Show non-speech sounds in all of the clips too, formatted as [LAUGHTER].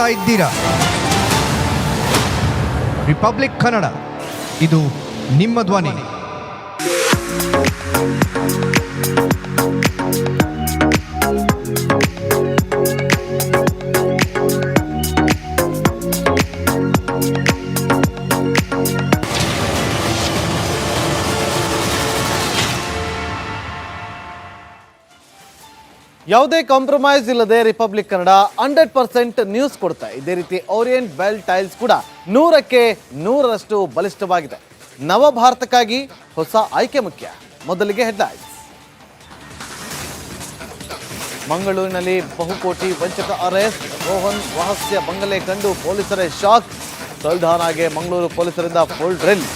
ನೋಡ್ತಾ ಇದ್ದೀರಾ? ರಿಪಬ್ಲಿಕ್ ಕನ್ನಡ ಇದು ನಿಮ್ಮ ಧ್ವನಿ. ಯಾವುದೇ ಕಾಂಪ್ರಮೈಸ್ ಇಲ್ಲದೆ Republic Kannada hundred percent news ಕೊಡ್ತಾ ಇದೇ. ರೀತಿ ಓರಿಯೆಂಟ್ ಬೆಲ್ ಟೈಲ್ಸ್ ಕೂಡ ನೂರಕ್ಕೆ ನೂರರಷ್ಟು ಬಲಿಷ್ಠವಾಗಿದೆ. ನವ ಭಾರತಕ್ಕಾಗಿ ಹೊಸ ಆಯ್ಕೆ ಮುಖ್ಯ. ಮೊದಲಿಗೆ ಹೆಡ್ಲೈನ್ಸ್ ಮಂಗಳೂರಿನಲ್ಲಿ ಬಹುಕೋಟಿ ವಂಚಕ ಅರೆಸ್ಟ್ ರೋಹನ್ ರಹಸ್ಯ ಬಂಗಲೆ ಕಂಡು ಪೊಲೀಸರೇ ಶಾಕ್ ಸಲ್ಧಾನಾಗೆ ಮಂಗಳೂರು ಪೊಲೀಸರಿಂದ ಫುಲ್ ಡ್ರಿಲ್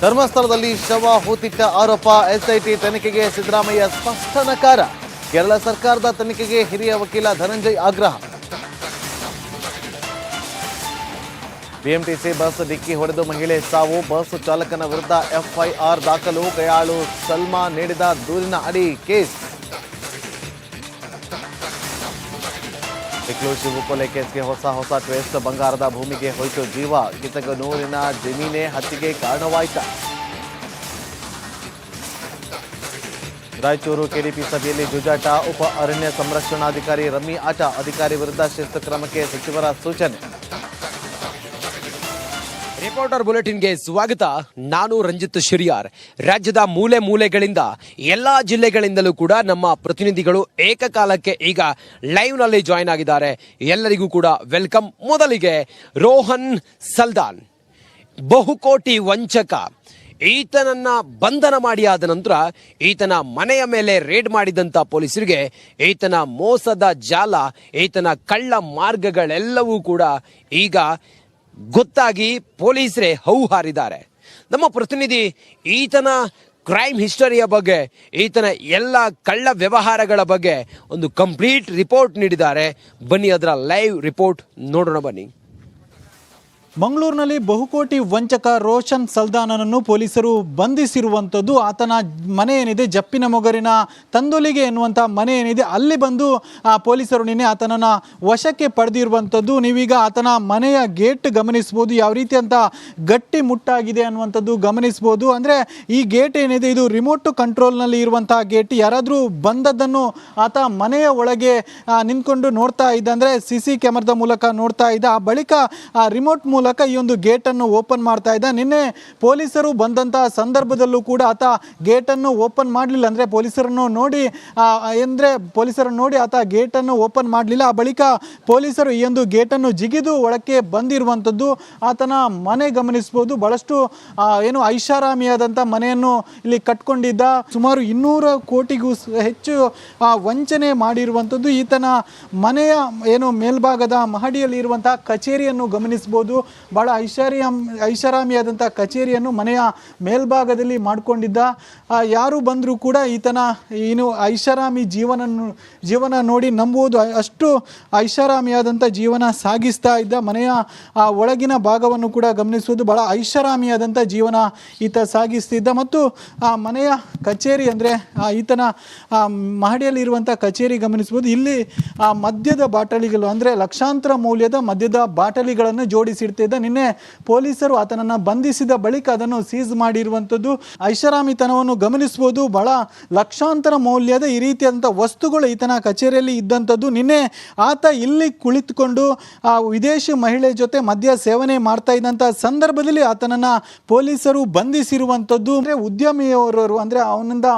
ಧರ್ಮಸ್ಥಳದಲ್ಲಿ ಶವ ಹೂತಿಟ್ಟ ಆರೋಪ. ಎಸ್ಐಟಿ ತನಿಖೆಗೆ ಸಿದ್ದರಾಮಯ್ಯ ಸ್ಪಷ್ಟ ನಕಾರ. ಕೇರಳ ಸರ್ಕಾರದ ತನಿಖೆಗೆ ಹಿರಿಯ ವಕೀಲ ಧನಂಜಯ್ ಆಗ್ರಹ. ಬಿಎಂಟಿಸಿ ಬಸ್ ಡಿಕ್ಕಿ ಹೊಡೆದು ಮಹಿಳೆ ಸಾವು. ಬಸ್ ಚಾಲಕನ ವಿರುದ್ಧ ಎಫ್ಐಆರ್ ದಾಖಲು. ಗಯಾಳು ಸಲ್ಮಾ ನೀಡಿದ ದೂರಿನ ಅಡಿ ಕೇಸ್. ಚಿಕ್ಲೂರು ಶಿವು ಕೊಲೆ ಕೇಸ್ಗೆ ಹೊಸ ಹೊಸ ಟ್ವೇಸ್ಟ್ ಬಂಗಾರದ ಭೂಮಿಗೆ ಹೋಯಿತು ಜೀವ. ಕಿತಗನೂರಿನ ಜಮೀನೇ ಹತ್ಯೆಗೆ ಕಾರಣವಾಯಿತ. ರಾಯಚೂರು ಕೆಡಿಪಿ ಸಭೆಯಲ್ಲಿ ಜುಜಾಟ, ಉಪ ಅರಣ್ಯ ಸಂರಕ್ಷಣಾಧಿಕಾರಿ ರಮಿ ಆಟ, ಅಧಿಕಾರಿ ವಿರುದ್ಧ ಶಿಸ್ತು ಕ್ರಮಕ್ಕೆ ಸಚಿವರ ಸೂಚನೆ. ರಿಪೋರ್ಟರ್ ಬುಲೆಟಿನ್ಗೆ ಸ್ವಾಗತ. ನಾನು ರಂಜಿತ್ ಶಿರಿಯಾರ್. ರಾಜ್ಯದ ಮೂಲೆ ಮೂಲೆಗಳಿಂದ ಎಲ್ಲಾ ಜಿಲ್ಲೆಗಳಿಂದಲೂ ಕೂಡ ನಮ್ಮ ಪ್ರತಿನಿಧಿಗಳು ಏಕಕಾಲಕ್ಕೆ ಈಗ ಲೈವ್ನಲ್ಲಿ ಜಾಯ್ನ್ ಆಗಿದ್ದಾರೆ. ಎಲ್ಲರಿಗೂ ಕೂಡ ವೆಲ್ಕಮ್ ಮೊದಲಿಗೆ ರೋಹನ್ ಸಲ್ದಾನ್. ಬಹುಕೋಟಿ ವಂಚಕ. ಈತನನ್ನ ಬಂಧನ ಮಾಡಿ ಆದ ನಂತರ ಈತನ ಮನೆಯ ಮೇಲೆ ರೇಡ್ ಮಾಡಿದಂತ ಪೊಲೀಸರಿಗೆ ಈತನ ಮೋಸದ ಜಾಲ, ಈತನ ಕಳ್ಳ ಮಾರ್ಗಗಳೆಲ್ಲವೂ ಕೂಡ ಈಗ ಗೊತ್ತಾಗಿ ಪೊಲೀಸರೇ ಹೌ ಹಾರಿದ್ದಾರೆ. ನಮ್ಮ ಪ್ರತಿನಿಧಿ ಈತನ ಕ್ರೈಮ್ ಹಿಸ್ಟರಿಯ ಬಗ್ಗೆ, ಈತನ ಎಲ್ಲ ಕಳ್ಳ ವ್ಯವಹಾರಗಳ ಬಗ್ಗೆ ಒಂದು ಕಂಪ್ಲೀಟ್ ರಿಪೋರ್ಟ್ ನೀಡಿದ್ದಾರೆ. ಬನ್ನಿ ಅದರ ಲೈವ್ ರಿಪೋರ್ಟ್ ನೋಡೋಣ ಬನ್ನಿ. ಮಂಗಳೂರಿನಲ್ಲಿ ಬಹುಕೋಟಿ ವಂಚಕ ರೋಷನ್ ಸಲ್ದಾನನನ್ನು ಪೊಲೀಸರು ಬಂಧಿಸಿರುವಂಥದ್ದು. ಆತನ ಮನೆ ಏನಿದೆ? ಜಪ್ಪಿನ ಮೊಗರಿನ ತಂದೊಲಿಗೆ ಎನ್ನುವಂಥ ಮನೆ ಏನಿದೆ? ಅಲ್ಲಿ ಬಂದು ಆ ಪೊಲೀಸರು ನಿನ್ನೆ ಆತನನ್ನು ವಶಕ್ಕೆ ಪಡೆದಿರುವಂಥದ್ದು. ನೀವೀಗ ಆತನ ಮನೆಯ ಗೇಟ್ ಗಮನಿಸ್ಬೋದು. ಯಾವ ರೀತಿ ಅಂತ ಗಟ್ಟಿ ಮುಟ್ಟಾಗಿದೆ ಅನ್ನುವಂಥದ್ದು ಗಮನಿಸ್ಬೋದು. ಅಂದರೆ ಈ ಗೇಟ್ ಏನಿದೆ? ಇದು ರಿಮೋಟ್ ಕಂಟ್ರೋಲ್ನಲ್ಲಿ ಇರುವಂಥ ಗೇಟ್. ಯಾರಾದರೂ ಬಂದದ್ದನ್ನು ಆತ ಮನೆಯ ಒಳಗೆ ನಿಂತ್ಕೊಂಡು ನೋಡ್ತಾ ಇದ್ದ. ಅಂದರೆ ಸಿ ಸಿ ಕ್ಯಾಮರಾದ ಮೂಲಕ ನೋಡ್ತಾ ಇದ್ದ. ಆ ಬಳಿಕ, ಆ, ರಿಮೋಟ್ ಮೂಲಕ ಈ ಒಂದು ಗೇಟನ್ನು ಓಪನ್ ಮಾಡ್ತಾ ಇದ್ದ. ನಿನ್ನೆ ಪೊಲೀಸರು ಬಂದಂತಹ ಸಂದರ್ಭದಲ್ಲೂ ಕೂಡ ಆತ ಗೇಟನ್ನು ಓಪನ್ ಮಾಡಲಿಲ್ಲ. ಅಂದರೆ ಪೊಲೀಸರನ್ನು ನೋಡಿ ಅಂದರೆ ಪೊಲೀಸರನ್ನು ನೋಡಿ ಆತ ಗೇಟನ್ನು ಓಪನ್ ಮಾಡಲಿಲ್ಲ. ಆ ಬಳಿಕ ಪೊಲೀಸರು ಈ ಒಂದು ಗೇಟನ್ನು ಜಿಗಿದು ಒಳಕ್ಕೆ ಬಂದಿರುವಂಥದ್ದು ಆತನ ಮನೆ ಗಮನಿಸ್ಬೋದು ಬಹಳಷ್ಟು ಏನು ಐಷಾರಾಮಿಯಾದಂಥ ಮನೆಯನ್ನು ಇಲ್ಲಿ ಕಟ್ಕೊಂಡಿದ್ದ. ಸುಮಾರು ಇನ್ನೂರ ಕೋಟಿಗೂ ಹೆಚ್ಚು ವಂಚನೆ ಮಾಡಿರುವಂಥದ್ದು. ಈತನ ಮನೆಯ, ಏನು ಮೇಲ್ಭಾಗದ ಮಹಡಿಯಲ್ಲಿ ಇರುವಂತಹ ಕಚೇರಿಯನ್ನು ಗಮನಿಸ್ಬೋದು ಬಹಳ ಐಷಾರಾಮ್ ಐಷಾರಾಮಿಯಾದಂಥ ಕಚೇರಿಯನ್ನು ಮನೆಯ ಮೇಲ್ಭಾಗದಲ್ಲಿ ಮಾಡಿಕೊಂಡಿದ್ದ ಯಾರು ಬಂದರೂ ಕೂಡ ಈತನ ಏನು ಐಷಾರಾಮಿ ಜೀವನ ಜೀವನ ನೋಡಿ ನಂಬುವುದು ಅಷ್ಟು ಐಷಾರಾಮಿಯಾದಂಥ ಜೀವನ ಸಾಗಿಸ್ತಾ ಇದ್ದ ಮನೆಯ, ಆ, ಒಳಗಿನ ಭಾಗವನ್ನು ಕೂಡ ಗಮನಿಸುವುದು ಭಾಳ ಐಷಾರಾಮಿಯಾದಂಥ ಜೀವನ ಈತ ಸಾಗಿಸ್ತಿದ್ದ. ಮತ್ತು, ಆ, ಮನೆಯ ಕಚೇರಿ ಅಂದರೆ ಈತನ, ಆ ಮಹಡಿಯಲ್ಲಿ ಇರುವಂಥ ಕಚೇರಿ ಗಮನಿಸ್ಬೋದು. ಇಲ್ಲಿ, ಆ, ಮದ್ಯದ ಬಾಟಲಿಗಳು ಅಂದರೆ ಲಕ್ಷಾಂತರ ಮೌಲ್ಯದ ಮದ್ಯದ ಬಾಟಲಿಗಳನ್ನು ಜೋಡಿಸಿಡ್ತಿದ್ದ ನಿನ್ನೆ ಪೊಲೀಸರು ಆತನನ್ನು ಬಂಧಿಸಿದ ಬಳಿಕ ಅದನ್ನು ಸೀಸ್ ಮಾಡಿರುವಂಥದ್ದು. ಐಷಾರಾಮಿತನವನ್ನು ಗಮನಿಸಬಹುದು. ಬಹಳ ಲಕ್ಷಾಂತರ ಮೌಲ್ಯದ ಈ ರೀತಿಯಾದಂಥ ವಸ್ತುಗಳು ಈತನ ಕಚೇರಿಯಲ್ಲಿ ಇದ್ದಂಥದ್ದು. ನಿನ್ನೆ ಆತ ಇಲ್ಲಿ ಕುಳಿತುಕೊಂಡು ಆ ವಿದೇಶಿ ಮಹಿಳೆ ಜೊತೆ ಮದ್ಯ ಸೇವನೆ ಮಾಡ್ತಾ ಇದ್ದಂಥ ಸಂದರ್ಭದಲ್ಲಿ ಆತನನ್ನು ಪೊಲೀಸರು ಬಂಧಿಸಿರುವಂಥದ್ದು. ಅಂದರೆ ಉದ್ಯಮಿಯವರವರು ಅಂದರೆ ಅವನಿಂದ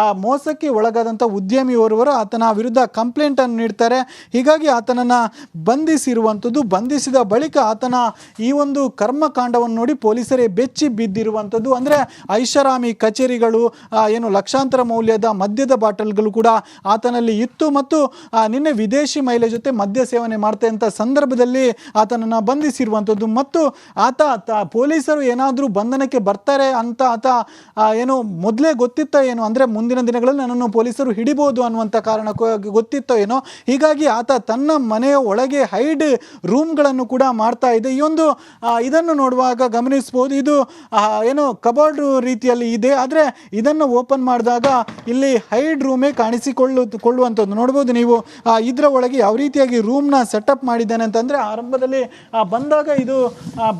ಆ ಮೋಸಕ್ಕೆ ಒಳಗಾದಂಥ ಉದ್ಯಮಿಯವರವರು ಆತನ ವಿರುದ್ಧ ಕಂಪ್ಲೇಂಟನ್ನು ನೀಡ್ತಾರೆ. ಹೀಗಾಗಿ ಆತನನ್ನು ಬಂಧಿಸಿರುವಂಥದ್ದು. ಬಂಧಿಸಿದ ಬಳಿಕ ಆತನ ಈ ಒಂದು ಕರ್ಮಕಾಂಡವನ್ನು ನೋಡಿ ಪೊಲೀಸರೇ ಬೆಚ್ಚಿ ಬಿದ್ದಿರುವಂಥದ್ದು. ಅಂದರೆ ಐಷಾರಾಮಿ ಕಚೇರಿಗಳು ಏನು ಲಕ್ಷಾಂತರ ಮೌಲ್ಯದ ಮದ್ಯದ ಬಾಟಲ್ಗಳು ಕೂಡ ಆತನಲ್ಲಿ ಇತ್ತು ಮತ್ತು ನಿನ್ನೆ ವಿದೇಶಿ ಮಹಿಳೆ ಜೊತೆ ಮದ್ಯ ಸೇವನೆ ಮಾಡ್ತಾ ಅಂತ ಸಂದರ್ಭದಲ್ಲಿ ಆತನನ್ನು ಬಂಧಿಸಿರುವಂಥದ್ದು. ಮತ್ತು ಆತ ಪೊಲೀಸರು ಏನಾದರೂ ಬಂಧನಕ್ಕೆ ಬರ್ತಾರೆ ಅಂತ ಆತ ಏನು ಮೊದಲೇ ಗೊತ್ತಿತ್ತೋ ಏನು, ಅಂದರೆ ಮುಂದಿನ ದಿನಗಳಲ್ಲಿ ನನ್ನನ್ನು ಪೊಲೀಸರು ಹಿಡಿಬೋದು ಅನ್ನುವಂಥ ಕಾರಣಕ್ಕೂ ಗೊತ್ತಿತ್ತೋ ಏನೋ, ಹೀಗಾಗಿ ಆತ ತನ್ನ ಮನೆಯ ಒಳಗೆ ಹೈಡ್ ರೂಮ್ಗಳನ್ನು ಕೂಡ ಮಾಡ್ತಾ ಇದೆ ಈ ಆ, ಇದನ್ನು ನೋಡುವಾಗ ಗಮನಿಸ್ಬೋದು ಇದು ಏನು ಕಬೋರ್ಡ್ ರೀತಿಯಲ್ಲಿ ಇದೆ. ಆದರೆ ಇದನ್ನು ಓಪನ್ ಮಾಡಿದಾಗ ಇಲ್ಲಿ ಹೈಡ್ ರೂಮೇ ಕಾಣಿಸಿಕೊಳ್ಳು ಕೊಳ್ಳುವಂಥದ್ದು. ನೋಡ್ಬೋದು ನೀವು ಇದರ ಒಳಗೆ ಯಾವ ರೀತಿಯಾಗಿ ರೂಮ್ನ ಸೆಟಪ್ ಮಾಡಿದ್ದಾನೆ ಅಂತಂದರೆ ಆರಂಭದಲ್ಲಿ ಬಂದಾಗ ಇದು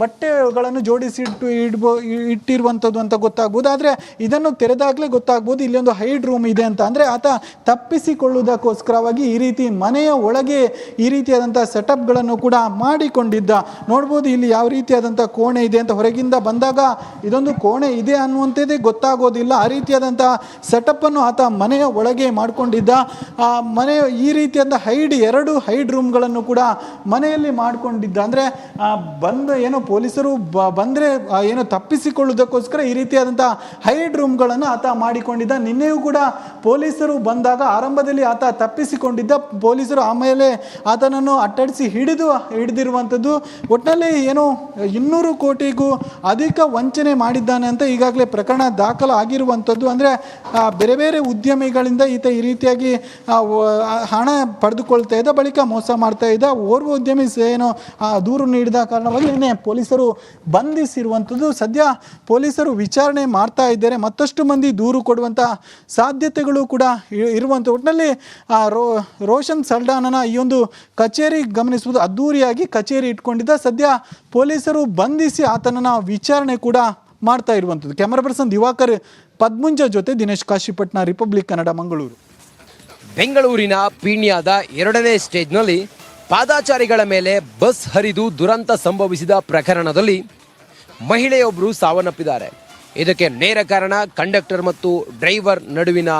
ಬಟ್ಟೆಗಳನ್ನು ಜೋಡಿಸಿಟ್ಟು ಇಡ್ಬೋ ಇಟ್ಟಿರುವಂಥದ್ದು ಅಂತ ಗೊತ್ತಾಗ್ಬೋದು. ಆದರೆ ಇದನ್ನು ತೆರೆದಾಗಲೇ ಗೊತ್ತಾಗ್ಬೋದು ಇಲ್ಲಿ ಒಂದು ಹೈಡ್ ರೂಮ್ ಇದೆ ಅಂತ. ಅಂದರೆ ಆತ ತಪ್ಪಿಸಿಕೊಳ್ಳುವುದಕ್ಕೋಸ್ಕರವಾಗಿ ಈ ರೀತಿ ಮನೆಯ ಒಳಗೆ ಈ ರೀತಿಯಾದಂಥ ಸೆಟಪ್ಗಳನ್ನು ಕೂಡ ಮಾಡಿಕೊಂಡಿದ್ದ. ನೋಡ್ಬೋದು ಇಲ್ಲಿ ಯಾವ ರೀತಿಯಾದಂಥ ಕೋಣೆ ಇದೆ ಅಂತ ಹೊರಗಿಂದ ಬಂದಾಗ ಇದೊಂದು ಕೋಣೆ ಇದೆ ಅನ್ನುವಂಥದ್ದೇ ಗೊತ್ತಾಗೋದಿಲ್ಲ. ಆ ರೀತಿಯಾದಂಥ ಸೆಟಪ್ಪನ್ನು ಆತ ಮನೆಯ ಒಳಗೆ ಮಾಡಿಕೊಂಡಿದ್ದ. ಮನೆ ಈ ರೀತಿಯಾದ ಹೈಡ್ ಎರಡು ಹೈಡ್ ರೂಮ್ಗಳನ್ನು ಕೂಡ ಮನೆಯಲ್ಲಿ ಮಾಡಿಕೊಂಡಿದ್ದ. ಅಂದರೆ ಬಂದ ಏನೋ ಪೊಲೀಸರು ಬ, ಬಂದರೆ ಏನೋ ತಪ್ಪಿಸಿಕೊಳ್ಳುವುದಕ್ಕೋಸ್ಕರ ಈ ರೀತಿಯಾದಂಥ ಹೈಡ್ ರೂಮ್ಗಳನ್ನು ಆತ ಮಾಡಿಕೊಂಡಿದ್ದ. ನಿನ್ನೆಯೂ ಕೂಡ ಪೊಲೀಸರು ಬಂದಾಗ ಆರಂಭದಲ್ಲಿ ಆತ ತಪ್ಪಿಸಿಕೊಂಡಿದ್ದ. ಪೊಲೀಸರು ಆಮೇಲೆ ಆತನನ್ನು ಅಟ್ಟಡಿಸಿ ಹಿಡಿದು, ಹಿಡಿದಿರುವಂಥದ್ದು. ಒಟ್ಟಿನಲ್ಲಿ ಏನೋ ಇನ್ನೂರು ಕೋಟಿಗೂ ಅಧಿಕ ವಂಚನೆ ಮಾಡಿದ್ದಾನೆ ಅಂತ ಈಗಾಗಲೇ ಪ್ರಕರಣ ದಾಖಲು ಆಗಿರುವಂಥದ್ದು. ಅಂದರೆ ಬೇರೆ ಬೇರೆ ಉದ್ಯಮಿಗಳಿಂದ ಈತ ಈ ರೀತಿಯಾಗಿ ಹಣ ಪಡೆದುಕೊಳ್ತಾ ಇದ್ದ ಬಳಿಕ ಮೋಸ ಮಾಡ್ತಾ ಇದ್ದ ಓರ್ವ ಉದ್ಯಮಿ ಏನು ದೂರು ನೀಡಿದ ಕಾರಣವಾಗಿ ನಿನ್ನೆ ಪೊಲೀಸರು ಬಂಧಿಸಿರುವಂಥದ್ದು. ಸದ್ಯ ಪೊಲೀಸರು ವಿಚಾರಣೆ ಮಾಡ್ತಾ ಇದ್ದಾರೆ. ಮತ್ತಷ್ಟು ಮಂದಿ ದೂರು ಕೊಡುವಂಥ ಸಾಧ್ಯತೆಗಳು ಕೂಡ ಇರುವಂಥ ಒಟ್ಟಿನಲ್ಲಿ ರೋ, ರೋಷನ್ ಸಲ್ಡಾನನ ಈ ಒಂದು ಕಚೇರಿ ಗಮನಿಸುವುದು ಅದ್ದೂರಿಯಾಗಿ ಕಚೇರಿ ಇಟ್ಕೊಂಡಿದ್ದ. ಸದ್ಯ ಪೊಲೀಸರು ಬಂಧಿಸಿ ಆತನನ್ನು ವಿಚಾರಣೆ ಕೂಡ ಮಾಡ್ತಾ ಇರುವಂಥದ್ದು. ಕ್ಯಾಮರಾ ಪರ್ಸನ್ ದಿವಾಕರ್, ಪದ್ಮುಂಜ ಜೊತೆ ದಿನೇಶ್ ಕಾಶಿಪಟ್ನ ರಿಪಬ್ಲಿಕ್ ಕನ್ನಡ ಮಂಗಳೂರು ಬೆಂಗಳೂರಿನ ಪೀಣ್ಯದ ಎರಡನೇ ಸ್ಟೇಜ್ನಲ್ಲಿ ಪಾದಾಚಾರಿಗಳ ಮೇಲೆ ಬಸ್ ಹರಿದು ದುರಂತ ಸಂಭವಿಸಿದ ಪ್ರಕರಣದಲ್ಲಿ ಮಹಿಳೆಯೊಬ್ಬರು ಸಾವನ್ನಪ್ಪಿದ್ದಾರೆ. ಇದಕ್ಕೆ ನೇರ ಕಾರಣ ಕಂಡಕ್ಟರ್ ಮತ್ತು ಡ್ರೈವರ್ ನಡುವಿನ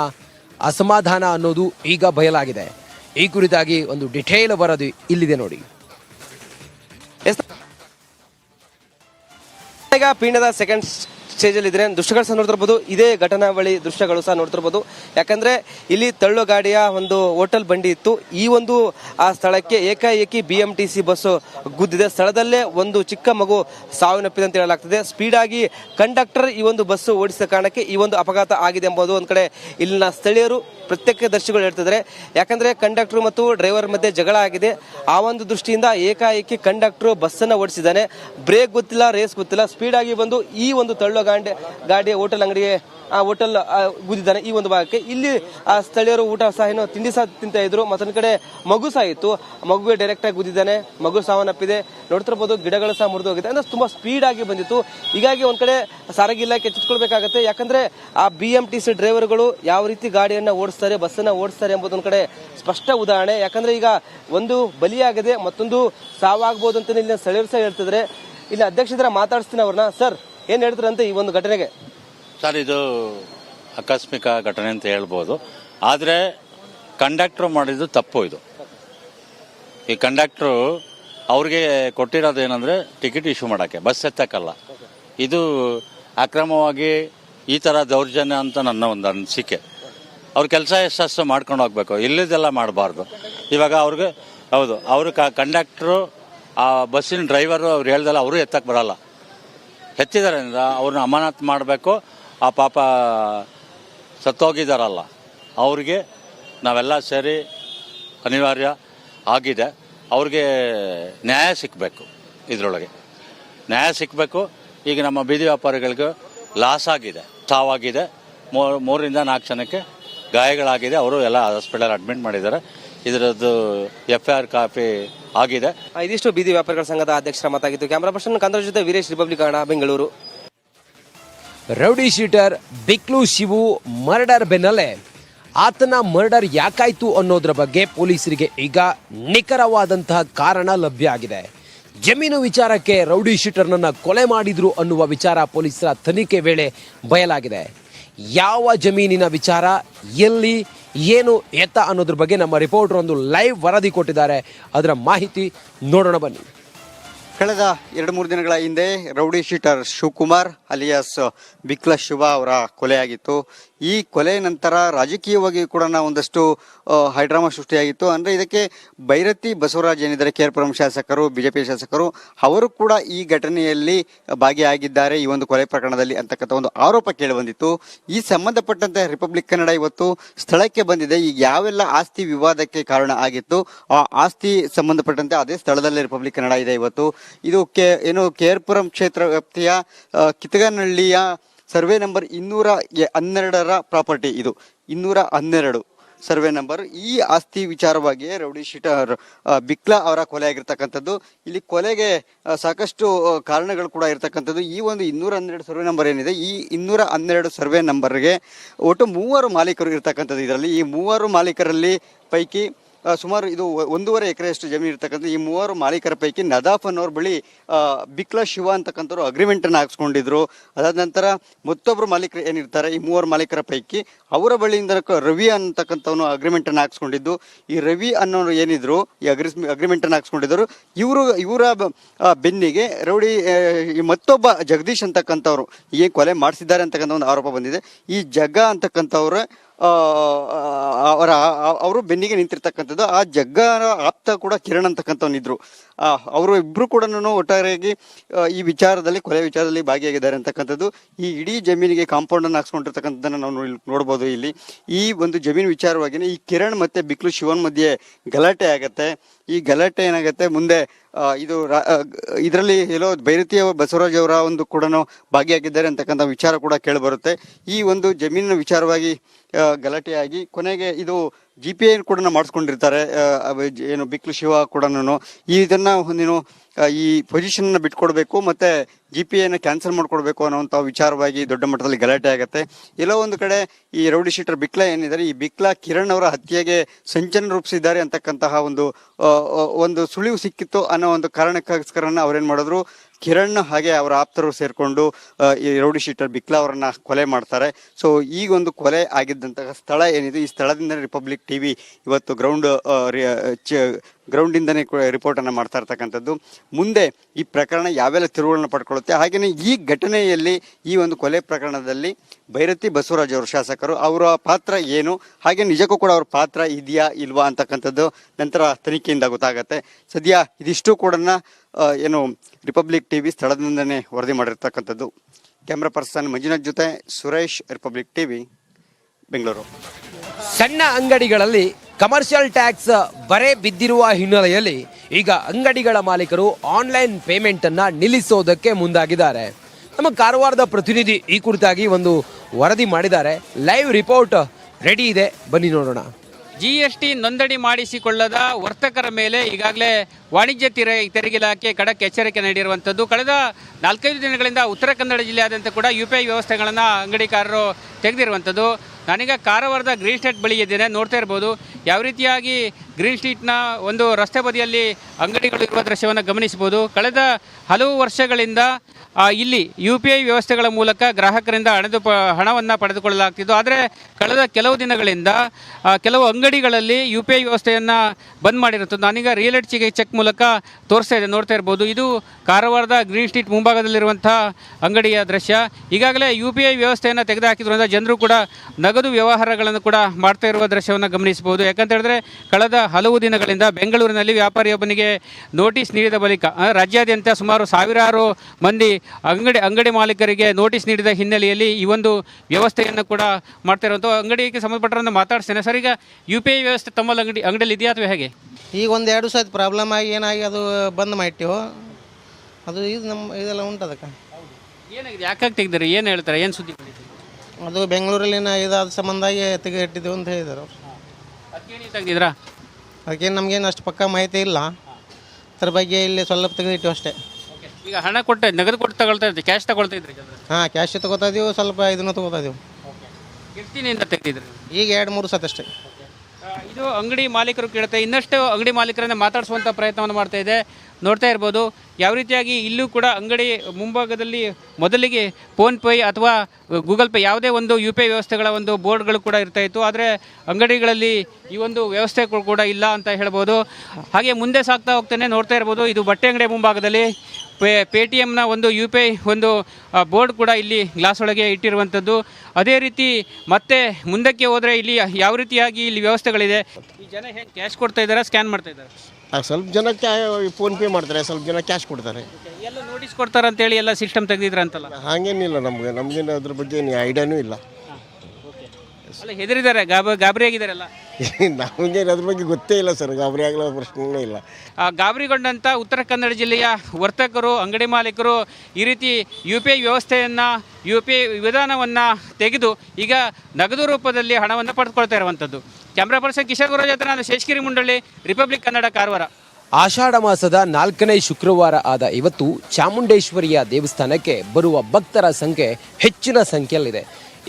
ಅಸಮಾಧಾನ ಅನ್ನೋದು ಈಗ ಬಯಲಾಗಿದೆ. ಈ ಕುರಿತಾಗಿ ಒಂದು ಡಿಟೇಲ್ ವರದಿ ಇಲ್ಲಿದೆ ನೋಡಿ. ಈಗ ಪೀಣ್ಯದ ಸೆಕೆಂಡ್ ಸ್ಟೇಜಲ್ಲಿ ಇದ್ರೆ ದೃಶ್ಯಗಳು ಸಹ ನೋಡ್ತಿರ್ಬೋದು. ಇದೇ ಘಟನಾವಳಿ ದೃಶ್ಯಗಳು ಸಹ ನೋಡ್ತಿರ್ಬೋದು. ಯಾಕಂದ್ರೆ ಇಲ್ಲಿ ತಳ್ಳು ಗಾಡಿಯ ಒಂದು ಹೋಟೆಲ್ ಬಂಡಿ ಇತ್ತು. ಈ ಒಂದು, ಆ ಸ್ಥಳಕ್ಕೆ ಏಕಾಏಕಿ B M T C bus ಗುದ್ದಿದೆ. ಸ್ಥಳದಲ್ಲೇ ಒಂದು ಚಿಕ್ಕ ಮಗು ಸಾವನ್ನಪ್ಪಿದೆ ಅಂತ ಹೇಳಲಾಗ್ತದೆ. ಸ್ಪೀಡ್ ಆಗಿ ಕಂಡಕ್ಟರ್ ಈ ಒಂದು ಬಸ್ ಓಡಿಸಿದ ಕಾರಣಕ್ಕೆ ಈ ಒಂದು ಅಪಘಾತ ಆಗಿದೆ ಎಂಬುದು ಒಂದ್ ಕಡೆ ಇಲ್ಲಿನ ಸ್ಥಳೀಯರು ಪ್ರತ್ಯಕ್ಷದರ್ಶಿಗಳು ಹೇಳ್ತಿದ್ದಾರೆ. ಯಾಕಂದ್ರೆ ಕಂಡಕ್ಟರ್ ಮತ್ತು ಡ್ರೈವರ್ ಮಧ್ಯೆ ಜಗಳ ಆಗಿದೆ. ಆ ಒಂದು ದೃಷ್ಟಿಯಿಂದ ಏಕಾಏಕಿ ಕಂಡಕ್ಟರ್ ಬಸ್ಸನ್ನ ಓಡಿಸಿದ್ದಾನೆ. ಬ್ರೇಕ್ ಗೊತ್ತಿಲ್ಲ, ರೇಸ್ ಗೊತ್ತಿಲ್ಲ. ಸ್ಪೀಡ್ ಆಗಿ ಬಂದು ಈ ಒಂದು ತಳ್ಳುವ ಗಾಡಿ ಗಾಡಿ ಹೋಟೆಲ್ ಅಂಗಡಿಗೆ ಹೋಟೆಲ್ ಗುದ್ದಿದ್ದಾನೆ ಈ ಒಂದು ಭಾಗಕ್ಕೆ. ಇಲ್ಲಿ, ಆ, ಸ್ಥಳೀಯರು ಊಟ ಸಹ ಏನು ತಿಂಡಿ ಸಹ ತಿಂತ ಇದ್ರು. ಮತ್ತೊಂದು ಕಡೆ ಮಗು ಸಹ ಇತ್ತು. ಮಗುವೆ ಡೈರೆಕ್ಟ್ ಆಗಿ ಗುದ್ದಿದ್ದಾನೆ. ಮಗು ಸಾವನ್ನಪ್ಪಿದೆ. ನೋಡ್ತಿರ್ಬೋದು ಗಿಡಗಳು ಸಹ ಮುರಿದು ಹೋಗಿದೆ. ಅಂದ್ರೆ ತುಂಬಾ ಸ್ಪೀಡ್ ಆಗಿ ಬಂದಿತ್ತು. ಹೀಗಾಗಿ ಒಂದ್ ಕಡೆ ಸಾರಿಗೆ ಇಲಾಖೆ ಎಚ್ಚೆತ್ಕೊಳ್ಬೇಕಾಗತ್ತೆ. ಯಾಕಂದ್ರೆ ಆ ಬಿ ಎಂ ಟಿ ಸಿ ಡ್ರೈವರ್ಗಳು ಯಾವ ರೀತಿ ಗಾಡಿಯನ್ನ ಓಡಿಸ್ತಾರೆ, ಬಸ್ಸನ್ನ ಓಡಿಸ್ತಾರೆ ಎಂಬುದೊಂದು ಕಡೆ ಸ್ಪಷ್ಟ ಉದಾಹರಣೆ. ಯಾಕಂದ್ರೆ ಈಗ ಒಂದು ಬಲಿಯಾಗಿದೆ ಮತ್ತೊಂದು ಸಾವಾಗಬಹುದು ಅಂತ ಇಲ್ಲಿ ಸ್ಥಳೀಯರು ಸಹ ಹೇಳ್ತಿದ್ರೆ. ಇಲ್ಲಿ ಅಧ್ಯಕ್ಷರ ಮಾತಾಡಿಸ್ತೀನಿ ಅವ್ರನ್ನ. ಸರ್, ಏನ್ ಹೇಳ್ತಾರಂತೆ ಈ ಒಂದು ಘಟನೆಗೆ? ಸರ್, ಇದು ಆಕಸ್ಮಿಕ ಘಟನೆ ಅಂತ ಹೇಳ್ಬೋದು. ಆದರೆ ಕಂಡಕ್ಟ್ರು ಮಾಡಿದ್ದು ತಪ್ಪು ಇದು. ಈ ಕಂಡಕ್ಟ್ರು ಅವ್ರಿಗೆ ಕೊಟ್ಟಿರೋದು ಏನಂದರೆ ಟಿಕೆಟ್ ಇಶ್ಯೂ ಮಾಡೋಕ್ಕೆ, ಬಸ್ ಎತ್ತಕ್ಕಲ್ಲ. ಇದು ಅಕ್ರಮವಾಗಿ ಈ ಥರ ದೌರ್ಜನ್ಯ ಅಂತ ನನ್ನ ಒಂದು ಅನಿಸಿಕೆ. ಅವ್ರ ಕೆಲಸ ಯಶಸ್ಸು ಮಾಡ್ಕೊಂಡು ಹೋಗ್ಬೇಕು, ಇಲ್ಲದೆಲ್ಲ ಮಾಡಬಾರ್ದು. ಇವಾಗ ಅವ್ರಿಗೆ, ಹೌದು, ಅವರು ಕಂಡಕ್ಟ್ರು, ಆ ಬಸ್ಸಿನ ಡ್ರೈವರು ಅವ್ರು ಹೇಳ್ದಲ್ಲ ಅವರು ಎತ್ತಕ್ಕೆ ಬರಲ್ಲ. ಅಂದ್ರೆ ಅವ್ರನ್ನ ಅಮಾನತ್ ಮಾಡಬೇಕು ಆ ಪಾಪ ಸತ್ತೋಗಿದ್ದಾರಲ್ಲ. ಅವ್ರಿಗೆ ನಾವೆಲ್ಲ ಸೇರಿ ಅನಿವಾರ್ಯ ಆಗಿದೆ. ಅವ್ರಿಗೆ ನ್ಯಾಯ ಸಿಕ್ಕಬೇಕು ಇದರೊಳಗೆ. ನ್ಯಾಯ ಸಿಕ್ಕಬೇಕು ಈಗ ನಮ್ಮ ಬೀದಿ ವ್ಯಾಪಾರಿಗಳಿಗೆ ಲಾಸ್ ಆಗಿದೆ. ಸಾವಾಗಿದೆ ಮೂರು ಮೂರರಿಂದ ನಾಲ್ಕು ಜನಕ್ಕೆ ಗಾಯಗಳಾಗಿದೆ. ಅವರು ಎಲ್ಲ ಹಾಸ್ಪಿಟಲ್ ಅಡ್ಮಿಟ್ ಮಾಡಿದ್ದಾರೆ. ಇದರದ್ದು ಎಫ್ ಐ ಆರ್ ಕಾಪಿ ಆಗಿದೆ. ಇದಿಷ್ಟು ಬೀದಿ ವ್ಯಾಪಾರಿಗಳ ಸಂಘದ ಅಧ್ಯಕ್ಷರ ಮಾತಾಗಿತ್ತು ಕ್ಯಾಮರಾ ಪರ್ಸನ್ ಕಂದ್ರ ಜೊತೆ Veeresh Republic Kannada Bengaluru. Rowdy sheeter Biklu Shivu murder ಬೆನ್ನಲ್ಲೇ. ಆತನ ಮರ್ಡರ್ ಯಾಕಾಯಿತು ಅನ್ನೋದ್ರ ಬಗ್ಗೆ ಪೊಲೀಸರಿಗೆ ಈಗ ನಿಖರವಾದಂತಹ ಕಾರಣ ಲಭ್ಯ ಆಗಿದೆ. ಜಮೀನು ವಿಚಾರಕ್ಕೆ ರೌಡಿ ಶೀಟರ್ನನ್ನ ಕೊಲೆ ಮಾಡಿದ್ರು ಅನ್ನುವ ವಿಚಾರ ಪೊಲೀಸರ ತನಿಖೆ ವೇಳೆ ಬಯಲಾಗಿದೆ. ಯಾವ ಜಮೀನಿನ ವಿಚಾರ, ಎಲ್ಲಿ, ಏನು, ಎತ್ತ ಅನ್ನೋದ್ರ ಬಗ್ಗೆ ನಮ್ಮ ರಿಪೋರ್ಟರ್ ಒಂದು ಲೈವ್ ವರದಿ ಕೊಟ್ಟಿದ್ದಾರೆ. ಅದರ ಮಾಹಿತಿ ನೋಡೋಣ ಬನ್ನಿ. ಕಳೆದ ಎರಡು ಮೂರು ದಿನಗಳ ಹಿಂದೆ rowdy sheeter Shivakumar alias Bikla Shiva ಅವರ ಕೊಲೆಯಾಗಿತ್ತು. ಈ ಕೊಲೆ ನಂತರ ರಾಜಕೀಯವಾಗಿ ಕೂಡ ಒಂದಷ್ಟು ಹೈಡ್ರಾಮಾ ಸೃಷ್ಟಿಯಾಗಿತ್ತು. ಅಂದರೆ ಇದಕ್ಕೆ ಭೈರತಿ ಬಸವರಾಜ್ ಏನಿದ್ದಾರೆ ಕೇರ್ಪುರಂ ಶಾಸಕರು, ಬಿಜೆಪಿ ಶಾಸಕರು, ಅವರು ಕೂಡ ಈ ಘಟನೆಯಲ್ಲಿ ಭಾಗಿಯಾಗಿದ್ದಾರೆ ಈ ಒಂದು ಕೊಲೆ ಪ್ರಕರಣದಲ್ಲಿ ಅಂತಕ್ಕಂಥ ಒಂದು ಆರೋಪ ಕೇಳಿಬಂದಿತ್ತು. ಈ ಸಂಬಂಧಪಟ್ಟಂತೆ ರಿಪಬ್ಲಿಕ್ ಕನ್ನಡ ಇವತ್ತು ಸ್ಥಳಕ್ಕೆ ಬಂದಿದೆ. ಈಗ ಯಾವೆಲ್ಲ ಆಸ್ತಿ ವಿವಾದಕ್ಕೆ ಕಾರಣ ಆಗಿತ್ತು, ಆ ಆಸ್ತಿ ಸಂಬಂಧಪಟ್ಟಂತೆ ಅದೇ ಸ್ಥಳದಲ್ಲೇ ರಿಪಬ್ಲಿಕ್ ಕನ್ನಡ ಇದೆ ಇವತ್ತು. ಇದು ಕೆ, ಏನು ಕೇರ್ಪುರಂ ಕ್ಷೇತ್ರ ವ್ಯಾಪ್ತಿಯ ಕಿತಗನಹಳ್ಳಿಯ ಸರ್ವೆ ನಂಬರ್ ಇನ್ನೂರ ಹನ್ನೆರಡರ ಪ್ರಾಪರ್ಟಿ ಇದು. ಇನ್ನೂರ ಹನ್ನೆರಡು. Survey number. ಈ ಆಸ್ತಿ ವಿಚಾರವಾಗಿ ರೌಡಿ ಶೀಟರ್ ಬಿಕ್ಲಾ ಅವರ ಕೊಲೆ ಆಗಿರ್ತಕ್ಕಂಥದ್ದು. ಇಲ್ಲಿ ಕೊಲೆಗೆ ಸಾಕಷ್ಟು ಕಾರಣಗಳು ಕೂಡ ಇರತಕ್ಕಂಥದ್ದು. ಈ ಒಂದು ಇನ್ನೂರ ಹನ್ನೆರಡು ಸರ್ವೆ ನಂಬರ್ ಏನಿದೆ, ಈ ಇನ್ನೂರ ಹನ್ನೆರಡು ಸರ್ವೆ ನಂಬರ್ಗೆ ಒಟ್ಟು ಮೂವರು ಮಾಲೀಕರು ಇರ್ತಕ್ಕಂಥದ್ದು ಇದರಲ್ಲಿ. ಈ ಮೂವರು ಮಾಲೀಕರಲ್ಲಿ ಪೈಕಿ ಸುಮಾರು ಇದು ಒಂದೂವರೆ ಎಕರೆಯಷ್ಟು ಜಮೀನು ಇರ್ತಕ್ಕಂಥ ಈ ಮೂವರು ಮಾಲೀಕರ ಪೈಕಿ ನದಾಫ್ ಅನ್ನೋರ ಬಳಿ ಬಿಕ್ಲ ಶಿವ ಅಂತಕ್ಕಂಥವ್ರು ಅಗ್ರಿಮೆಂಟನ್ನು ಹಾಕ್ಸ್ಕೊಂಡಿದ್ರು. ಅದಾದ ನಂತರ ಮತ್ತೊಬ್ಬರು ಮಾಲೀಕರು ಏನಿರ್ತಾರೆ, ಈ ಮೂವರು ಮಾಲೀಕರ ಪೈಕಿ ಅವರ ಬಳಿಯಿಂದ ರವಿ ಅಂತಕ್ಕಂಥವನು ಅಗ್ರಿಮೆಂಟನ್ನು ಹಾಕ್ಸ್ಕೊಂಡಿದ್ದು. ಈ ರವಿ ಅನ್ನೋರು ಏನಿದ್ರು, ಈ ಅಗ್ರಿ ಅಗ್ರಿಮೆಂಟನ್ನು ಹಾಕ್ಸ್ಕೊಂಡಿದ್ದರು ಇವರು, ಇವರ ಬೆನ್ನಿಗೆ ರೌಡಿ ಈ ಮತ್ತೊಬ್ಬ ಜಗದೀಶ್ ಅಂತಕ್ಕಂಥವ್ರು ಏನು ಕೊಲೆ ಮಾಡಿಸಿದ್ದಾರೆ ಅಂತಕ್ಕಂಥ ಒಂದು ಆರೋಪ ಬಂದಿದೆ. ಈ ಜಗ ಅಂತಕ್ಕಂಥವ್ರ ಅವರ ಅವರು ಬೆನ್ನಿಗೆ ನಿಂತಿರ್ತಕ್ಕಂಥದ್ದು, ಆ ಜಗ್ಗರ ಆಪ್ತ ಕೂಡ ಕಿರಣ್ ಅಂತಕ್ಕಂಥವನಿದ್ರು. ಅವರು ಇಬ್ರು ಕೂಡ ಒಟ್ಟಾರೆಯಾಗಿ ಈ ವಿಚಾರದಲ್ಲಿ, ಕೊಲೆ ವಿಚಾರದಲ್ಲಿ ಭಾಗಿಯಾಗಿದ್ದಾರೆ ಅಂತಕ್ಕಂಥದ್ದು. ಈ ಇಡೀ ಜಮೀನಿಗೆ ಕಾಂಪೌಂಡ್ ಅನ್ನು ಹಾಕ್ಸ್ಕೊಂಡಿರ್ತಕ್ಕಂಥದ್ದನ್ನು ನಾವು ನೋಡಿ- ನೋಡ್ಬೋದು ಇಲ್ಲಿ. ಈ ಒಂದು ಜಮೀನು ವಿಚಾರವಾಗಿನೇ ಈ ಕಿರಣ್ ಮತ್ತೆ ಬಿಕ್ಲು ಶಿವನ್ ಮಧ್ಯೆ ಗಲಾಟೆ ಆಗುತ್ತೆ. ಈ ಗಲಾಟೆ ಏನಾಗುತ್ತೆ? ಮುಂದೆ ಇದು ಇದರಲ್ಲಿ ಎಲ್ಲೋ ಬೈರತಿಯ ಬಸವರಾಜ್ ಅವರ ಒಂದು ಕೂಡ ಭಾಗಿಯಾಗಿದ್ದಾರೆ ಅಂತಕ್ಕಂಥ ವಿಚಾರ ಕೂಡ ಕೇಳಿಬರುತ್ತೆ. ಈ ಒಂದು ಜಮೀನಿನ ವಿಚಾರವಾಗಿ ಗಲಾಟೆಯಾಗಿ ಕೊನೆಗೆ ಇದು ಜಿ ಪಿ ಐ ಕೂಡ ಮಾಡಿಸ್ಕೊಂಡಿರ್ತಾರೆ ಏನು ಬಿಕ್ಲು ಶಿವ ಕೂಡ ಇದನ್ನ ನೀನು ಈ ಪೊಸಿಷನ್ ಬಿಟ್ಕೊಡ್ಬೇಕು, ಮತ್ತೆ ಜಿ ಪಿ ಐನ ಕ್ಯಾನ್ಸಲ್ ಮಾಡ್ಕೊಡ್ಬೇಕು ಅನ್ನೋಂಥ ವಿಚಾರವಾಗಿ ದೊಡ್ಡ ಮಟ್ಟದಲ್ಲಿ ಗಲಾಟೆ ಆಗುತ್ತೆ. ಎಲ್ಲೋ ಒಂದು ಕಡೆ ಈ ರೌಡಿ ಶೀಟರ್ ಬಿಕ್ಲಾ ಏನಿದ್ದಾರೆ ಈ ಬಿಕ್ಲಾ ಕಿರಣ್ ಅವರ ಹತ್ಯೆಗೆ ಸಂಚನ ರೂಪಿಸಿದ್ದಾರೆ ಅಂತಕ್ಕಂತಹ ಒಂದು ಒಂದು ಸುಳಿವು ಸಿಕ್ಕಿತ್ತು ಅನ್ನೋ ಒಂದು ಕಾರಣಕ್ಕೋಸ್ಕರನ ಅವ್ರೇನ್ ಮಾಡಿದ್ರು ಕಿರಣ್ ಹಾಗೆ ಅವರ ಆಪ್ತರು ಸೇರಿಕೊಂಡು ರೌಡಿ ಶೀಟರ್ ಬಿಕ್ಲಾ ಅವರನ್ನ ಕೊಲೆ ಮಾಡ್ತಾರೆ. ಸೊ ಈಗ ಒಂದು ಕೊಲೆ ಆಗಿದ್ದಂತಹ ಸ್ಥಳ ಏನಿದೆ? ಈ ಸ್ಥಳದಿಂದ ರಿಪಬ್ಲಿಕ್ ಟಿವಿ ಇವತ್ತು ಗ್ರೌಂಡ್ ಗ್ರೌಂಡಿಂದನೇ ರಿಪೋರ್ಟ್ ಅನ್ನ ಮಾಡ್ತಾ ಇರ್ತಕ್ಕಂಥದ್ದು. ಮುಂದೆ ಈ ಪ್ರಕರಣ ಯಾವೆಲ್ಲ ತಿರುವುಗಳನ್ನು ಪಡ್ಕೊಳ್ಳುತ್ತೆ ಹಾಗೆಯೇ ಈ ಘಟನೆಯಲ್ಲಿ ಈ ಒಂದು ಕೊಲೆ ಪ್ರಕರಣದಲ್ಲಿ ಭೈರತಿ ಬಸವರಾಜ್ ಅವರು ಶಾಸಕರು, ಅವರ ಪಾತ್ರ ಏನು, ಹಾಗೆ ನಿಜಕ್ಕೂ ಕೂಡ ಅವ್ರ ಪಾತ್ರ ಇದೆಯಾ ಇಲ್ವಾ ಅಂತಕ್ಕಂಥದ್ದು ನಂತರ ತನಿಖೆಯಿಂದ ಗೊತ್ತಾಗುತ್ತೆ. ಸದ್ಯ ಇದಿಷ್ಟು ಕೂಡ ಏನು ರಿಪಬ್ಲಿಕ್ ಟಿವಿ ಸ್ಥಳದಿಂದನೇ ವರದಿ ಮಾಡಿರ್ತಕ್ಕಂಥದ್ದು. ಕ್ಯಾಮ್ರಾ ಪರ್ಸನ್ ಮಂಜುನಾಥ್ ಜೊತೆ ಸುರೇಶ್ ರಿಪಬ್ಲಿಕ್ ಟಿವಿ ಬೆಂಗಳೂರು. ಸಣ್ಣ ಅಂಗಡಿಗಳಲ್ಲಿ ಕಮರ್ಷಿಯಲ್ ಟ್ಯಾಕ್ಸ್ ಬರೆ ಬಿದ್ದಿರುವ ಹಿನ್ನೆಲೆಯಲ್ಲಿ ಈಗ ಅಂಗಡಿಗಳ ಮಾಲೀಕರು ಆನ್ಲೈನ್ ಪೇಮೆಂಟ್ ಅನ್ನ ನಿಲ್ಲಿಸೋದಕ್ಕೆ ಮುಂದಾಗಿದ್ದಾರೆ. ನಮ್ಮ ಕಾರವಾರದ ಪ್ರತಿನಿಧಿ ಈ ಕುರಿತಾಗಿ ಒಂದು ವರದಿ ಮಾಡಿದ್ದಾರೆ. ಲೈವ್ ರಿಪೋರ್ಟ್ ರೆಡಿ ಇದೆ. ಬನ್ನಿ ನೋಡೋಣ. ಜಿ ಎಸ್ ಟಿ ನೋಂದಣಿ ಮಾಡಿಸಿಕೊಳ್ಳದ ವರ್ತಕರ ಮೇಲೆ ಈಗಾಗಲೇ ವಾಣಿಜ್ಯ ತೆರೆ, ತೆರಿಗೆ ಇಲಾಖೆ ಖಡಕ್ ಎಚ್ಚರಿಕೆ ನೀಡಿರುವಂಥದ್ದು. ಕಳೆದ ನಾಲ್ಕೈದು ದಿನಗಳಿಂದ ಉತ್ತರ ಕನ್ನಡ ಜಿಲ್ಲೆಯಾದ್ಯಂತ ಕೂಡ ಯು ಪಿ ಐ ವ್ಯವಸ್ಥೆಗಳನ್ನು ಅಂಗಡಿಕಾರರು ತೆಗೆದಿರುವಂಥದ್ದು. ನಾನೀಗ ಕಾರವಾರದ ಗ್ರೀನ್ ಸ್ಟ್ರೀಟ್ ಬಳಿ ಇದ್ದೇನೆ. ನೋಡ್ತಾ ಇರ್ಬೋದು ಯಾವ ರೀತಿಯಾಗಿ ಗ್ರೀನ್ ಸ್ಟ್ರೀಟ್ನ ಒಂದು ರಸ್ತೆ ಬದಿಯಲ್ಲಿ ಅಂಗಡಿಗಳು ಇರುವ ದೃಶ್ಯವನ್ನು ಗಮನಿಸಬಹುದು. ಕಳೆದ ಹಲವು ವರ್ಷಗಳಿಂದ ಇಲ್ಲಿ ಯು ಪಿ ಐ ವ್ಯವಸ್ಥೆಗಳ ಮೂಲಕ ಗ್ರಾಹಕರಿಂದ ಹಣದು ಪ, ಹಣವನ್ನು ಪಡೆದುಕೊಳ್ಳಲಾಗ್ತಿದ್ದು ಆದರೆ ಕಳೆದ ಕೆಲವು ದಿನಗಳಿಂದ ಕೆಲವು ಅಂಗಡಿಗಳಲ್ಲಿ ಯು ಪಿ ಐ ವ್ಯವಸ್ಥೆಯನ್ನು ಬಂದ್ ಮಾಡಿರುತ್ತದೆ ನಾನೀಗ ರಿಯಲ್ ಎಡ್ಚಿಗೆ ಚೆಕ್ ಮೂಲಕ ತೋರಿಸ್ತಾ ಇದೆ ನೋಡ್ತಾ ಇರ್ಬೋದು ಇದು ಕಾರವಾರದ ಗ್ರೀನ್ ಸ್ಟ್ರೀಟ್ ಮುಂಭಾಗದಲ್ಲಿರುವಂಥ ಅಂಗಡಿಯ ದೃಶ್ಯ. ಈಗಾಗಲೇ ಯು ಪಿ ಐ ವ್ಯವಸ್ಥೆಯನ್ನು ತೆಗೆದುಹಾಕಿದ್ರಿಂದ ಜನರು ಕೂಡ ನಗದು ವ್ಯವಹಾರಗಳನ್ನು ಕೂಡ ಮಾಡ್ತಾ ಇರುವ ದೃಶ್ಯವನ್ನು ಗಮನಿಸಬಹುದು. ಯಾಕಂತ ಹೇಳಿದ್ರೆ ಕಳೆದ ಹಲವು ದಿನಗಳಿಂದ ಬೆಂಗಳೂರಿನಲ್ಲಿ ವ್ಯಾಪಾರಿಯೊಬ್ಬನಿಗೆ ನೋಟಿಸ್ ನೀಡಿದ ಬಳಿಕ ರಾಜ್ಯಾದ್ಯಂತ ಸುಮಾರು ಸಾವಿರಾರು ಮಂದಿ ಅಂಗಡಿ ಅಂಗಡಿ ಮಾಲೀಕರಿಗೆ ನೋಟಿಸ್ ನೀಡಿದ ಹಿನ್ನೆಲೆಯಲ್ಲಿ ಈ ಒಂದು ವ್ಯವಸ್ಥೆಯನ್ನು ಕೂಡ ಮಾಡ್ತಾ ಇರುವಂಥ ಅಂಗಡಿಗೆ ಸಂಬಂಧಪಟ್ಟರನ್ನು ಮಾತಾಡ್ತೇನೆ ಸರ್ ಈಗ ಯು ಪಿ ಐ ವ್ಯವಸ್ಥೆ ತಮ್ಮಲ್ಲಿ ಅಂಗಡಿ ಅಂಗಡಿಯಲ್ಲಿ ಇದೆಯಾ ಅಥವಾ ಹೇಗೆ? ಈಗ ಒಂದು ಎರಡು ಸಾವಿರದ ಪ್ರಾಬ್ಲಮ್ ಆಗಿ ಏನಾಗಿ ಅದು ಬಂದ್ ಮಾಡಿಟ್ಟಿವು ಅದು ಇದು ನಮ್ಮ ಇದೆಲ್ಲ ಉಂಟು ಅದಕ್ಕೆ. ಏನಾಗಿದೆ? ಯಾಕಾಗಿ ತೆಗ್ದಿರಿ ಏನು ಹೇಳ್ತಾರೆ? ಏನು ಸುದ್ದಿ? ಅದು ಬೆಂಗಳೂರಲ್ಲಿನ ಇದಾದ ಸಂಬಂಧಾಗಿ ಎತ್ತಿಗೆ ಇಟ್ಟಿದ್ದೆವು ಅಂತ ಹೇಳಿದರು. ಅದಕ್ಕೇನು ತೆಗ್ದಿದ್ರಾ ಅದಕ್ಕೇನು ನಮಗೇನು ಅಷ್ಟು ಪಕ್ಕ ಮಾಹಿತಿ ಇಲ್ಲ. ಅದ್ರ ಬಗ್ಗೆ ಇಲ್ಲಿ ಸ್ವಲ್ಪ ತೆಗೆದಿಟ್ಟು ಅಷ್ಟೇ. ಈಗ ಹಣ ಕೊಟ್ಟು ನಗದು ಕೊಟ್ಟು ತಗೊಳ್ತಾ ಇದ್ರಿ ಕ್ಯಾಶ್ ತಗೊಳ್ತಾ ಇದ್ರಿ ಹಾಂ ಕ್ಯಾಶ್ ತಗೋತಾ ಇದೀವಿ ಸ್ವಲ್ಪ ಇದನ್ನು ತಗೋತಾ ಇದೀವಿ. ತೆಗ್ದಿದ್ರಿ? ಈಗ ಎರಡು ಮೂರು ಸತಿ ಅಷ್ಟೇ. ಇದು ಅಂಗಡಿ ಮಾಲೀಕರು ಕೇಳುತ್ತೆ. ಇನ್ನಷ್ಟು ಅಂಗಡಿ ಮಾಲೀಕರನ್ನ ಮಾತಾಡಿಸುವಂಥ ಪ್ರಯತ್ನವನ್ನು ಮಾಡ್ತಾ ಇದೆ. ನೋಡ್ತಾ ಇರ್ಬೋದು, ಯಾವ ರೀತಿಯಾಗಿ ಇಲ್ಲೂ ಕೂಡ ಅಂಗಡಿ ಮುಂಭಾಗದಲ್ಲಿ ಮೊದಲಿಗೆ ಫೋನ್ ಪೇ ಅಥವಾ ಗೂಗಲ್ ಪೇ ಯಾವುದೇ ಒಂದು ಯು ಪಿ ವ್ಯವಸ್ಥೆಗಳ ಒಂದು ಬೋರ್ಡ್ಗಳು ಕೂಡ ಇರ್ತಾ ಇತ್ತು. ಆದರೆ ಅಂಗಡಿಗಳಲ್ಲಿ ಈ ಒಂದು ವ್ಯವಸ್ಥೆ ಕೂಡ ಇಲ್ಲ ಅಂತ ಹೇಳ್ಬೋದು. ಹಾಗೆ ಮುಂದೆ ಸಾಗ್ತಾ ಹೋಗ್ತೇನೆ, ನೋಡ್ತಾ ಇರ್ಬೋದು, ಇದು ಬಟ್ಟೆ ಅಂಗಡಿ ಮುಂಭಾಗದಲ್ಲಿ ಪೇ ಎಮ್ನ ಒಂದು ಯು ಪಿ ಐ ಒಂದು ಬೋರ್ಡ್ ಕೂಡ ಇಲ್ಲಿ ಗ್ಲಾಸ್ ಒಳಗೆ ಇಟ್ಟಿರುವಂಥದ್ದು. ಅದೇ ರೀತಿ ಮತ್ತೆ ಮುಂದಕ್ಕೆ ಹೋದರೆ ಇಲ್ಲಿ ಯಾವ ರೀತಿಯಾಗಿ ಇಲ್ಲಿ ವ್ಯವಸ್ಥೆಗಳಿದೆ ಇದೆ. ಈ ಜನ ಹೆಂಗೆ ಕ್ಯಾಶ್ ಕೊಡ್ತಾ ಇದ್ದಾರೆ ಸ್ಕ್ಯಾನ್ ಮಾಡ್ತಾ ಇದ್ದಾರೆ? ಆ, ಸ್ವಲ್ಪ ಜನ ಫೋನ್ ಪೇ ಮಾಡ್ತಾರೆ ಸ್ವಲ್ಪ ಜನ ಕ್ಯಾಶ್ ಕೊಡ್ತಾರೆ. ಎಲ್ಲ ನೋಟಿಸ್ ಕೊಡ್ತಾರೆ ಅಂತೇಳಿ ಎಲ್ಲ ಸಿಸ್ಟಮ್ ತೆಗೆದಿದ್ರ ಅಂತಲ್ಲ? ಹಾಗೇನಿಲ್ಲ ನಮಗೆ ನಮಗೇನು ಅದ್ರ ಬಗ್ಗೆ ಏನು ಐಡಿಯಾನೂ ಇಲ್ಲ. ಅಲ್ಲ ಹೆದರಿದ್ದಾರೆ ಗಾಬ ಗಾಬರಿ ಆಗಿದ್ದಾರಲ್ಲ? [LAUGHS] ನಮಗೇನು ಅದ್ರ ಬಗ್ಗೆ ಗೊತ್ತೇ ಇಲ್ಲ ಸರ್ ಗಾಬರಿ ಆಗಲೋ ಪ್ರಶ್ನೆನೇ ಇಲ್ಲ. ಆ, ಗಾಬರಿಗೊಂಡಂಥ ಉತ್ತರ ಕನ್ನಡ ಜಿಲ್ಲೆಯ ವರ್ತಕರು ಅಂಗಡಿ ಮಾಲೀಕರು ಈ ರೀತಿ ಯು ಪಿ ಐ ವ್ಯವಸ್ಥೆಯನ್ನು ಯು ಪಿ ಐ ವಿಧಾನವನ್ನು ತೆಗೆದು ಈಗ ನಗದು ರೂಪದಲ್ಲಿ ಹಣವನ್ನು ಪಡೆದುಕೊಳ್ತಾ ಇರುವಂಥದ್ದು ಕ್ಯಾಮ್ರಾ ಪರ್ಸನ್ ಕಿಶೋರ್ ಗುರು ಜೊತೆ ನಾನು ಶೇಷಗಿರಿ ಮುಂಡಳ್ಳಿ ರಿಪಬ್ಲಿಕ್ ಕನ್ನಡ ಕಾರವಾರ. ಆಷಾಢ ಮಾಸದ ನಾಲ್ಕನೇ ಶುಕ್ರವಾರ ಆದ ಇವತ್ತು ಚಾಮುಂಡೇಶ್ವರಿಯ ದೇವಸ್ಥಾನಕ್ಕೆ ಬರುವ ಭಕ್ತರ ಸಂಖ್ಯೆ ಹೆಚ್ಚಿನ ಸಂಖ್ಯೆಯಲ್ಲಿದೆ.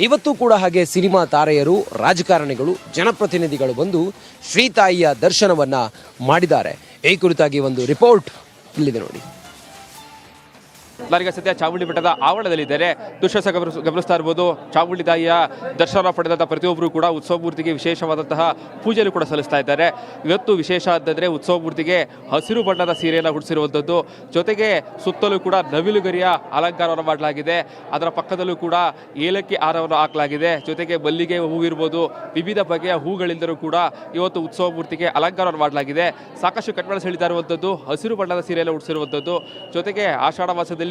ಇವತ್ತು ಕೂಡ ಹಾಗೆ ಸಿನಿಮಾ ತಾರೆಯರು, ರಾಜಕಾರಣಿಗಳು, ಜನಪ್ರತಿನಿಧಿಗಳು ಬಂದು ಶ್ರೀತಾಯಿಯ ದರ್ಶನವನ್ನ ಮಾಡಿದ್ದಾರೆ. ಈ ಕುರಿತಾಗಿ ಒಂದು ರಿಪೋರ್ಟ್ ಇಲ್ಲಿದೆ ನೋಡಿ. ನಾನೀಗ ಸದ್ಯ ಚಾಮುಂಡಿ ಬೆಟ್ಟದ ಆವರಣದಲ್ಲಿದ್ದಾರೆ. ದುಶ್ಯಸ ಗಮನ ಗಮನಿಸ್ತಾ ಇರ್ಬೋದು ಚಾಮುಂಡಿ ತಾಯಿಯ ದರ್ಶನ ಪಡೆದಂಥ ಪ್ರತಿಯೊಬ್ಬರು ಕೂಡ ಉತ್ಸವ ಮೂರ್ತಿಗೆ ವಿಶೇಷವಾದಂತಹ ಪೂಜೆಯನ್ನು ಕೂಡ ಸಲ್ಲಿಸ್ತಾ ಇದ್ದಾರೆ. ಇವತ್ತು ವಿಶೇಷ ಅಂತಂದರೆ ಉತ್ಸವ ಮೂರ್ತಿಗೆ ಹಸಿರು ಬಣ್ಣದ ಸೀರೆಯನ್ನು ಹುಡಿಸಿರುವಂಥದ್ದು ಜೊತೆಗೆ ಸುತ್ತಲೂ ಕೂಡ ನವಿಲುಗರಿಯ ಅಲಂಕಾರವನ್ನು ಮಾಡಲಾಗಿದೆ. ಅದರ ಪಕ್ಕದಲ್ಲೂ ಕೂಡ ಏಲಕ್ಕಿ ಹಾರವನ್ನು ಹಾಕಲಾಗಿದೆ. ಜೊತೆಗೆ ಮಲ್ಲಿಗೆ ಹೂವಿರ್ಬೋದು ವಿವಿಧ ಬಗೆಯ ಹೂಗಳಿಂದಲೂ ಕೂಡ ಇವತ್ತು ಉತ್ಸವ ಮೂರ್ತಿಗೆ ಅಲಂಕಾರವನ್ನು ಮಾಡಲಾಗಿದೆ. ಸಾಕಷ್ಟು ಕಟ್ಟಡ ಸೆಳಿತಾ ಇರುವಂಥದ್ದು ಹಸಿರು ಬಣ್ಣದ ಸೀರೆಯನ್ನು ಉಡಿಸಿರುವಂಥದ್ದು ಜೊತೆಗೆ ಆಷಾಢ ಮಾಸದಲ್ಲಿ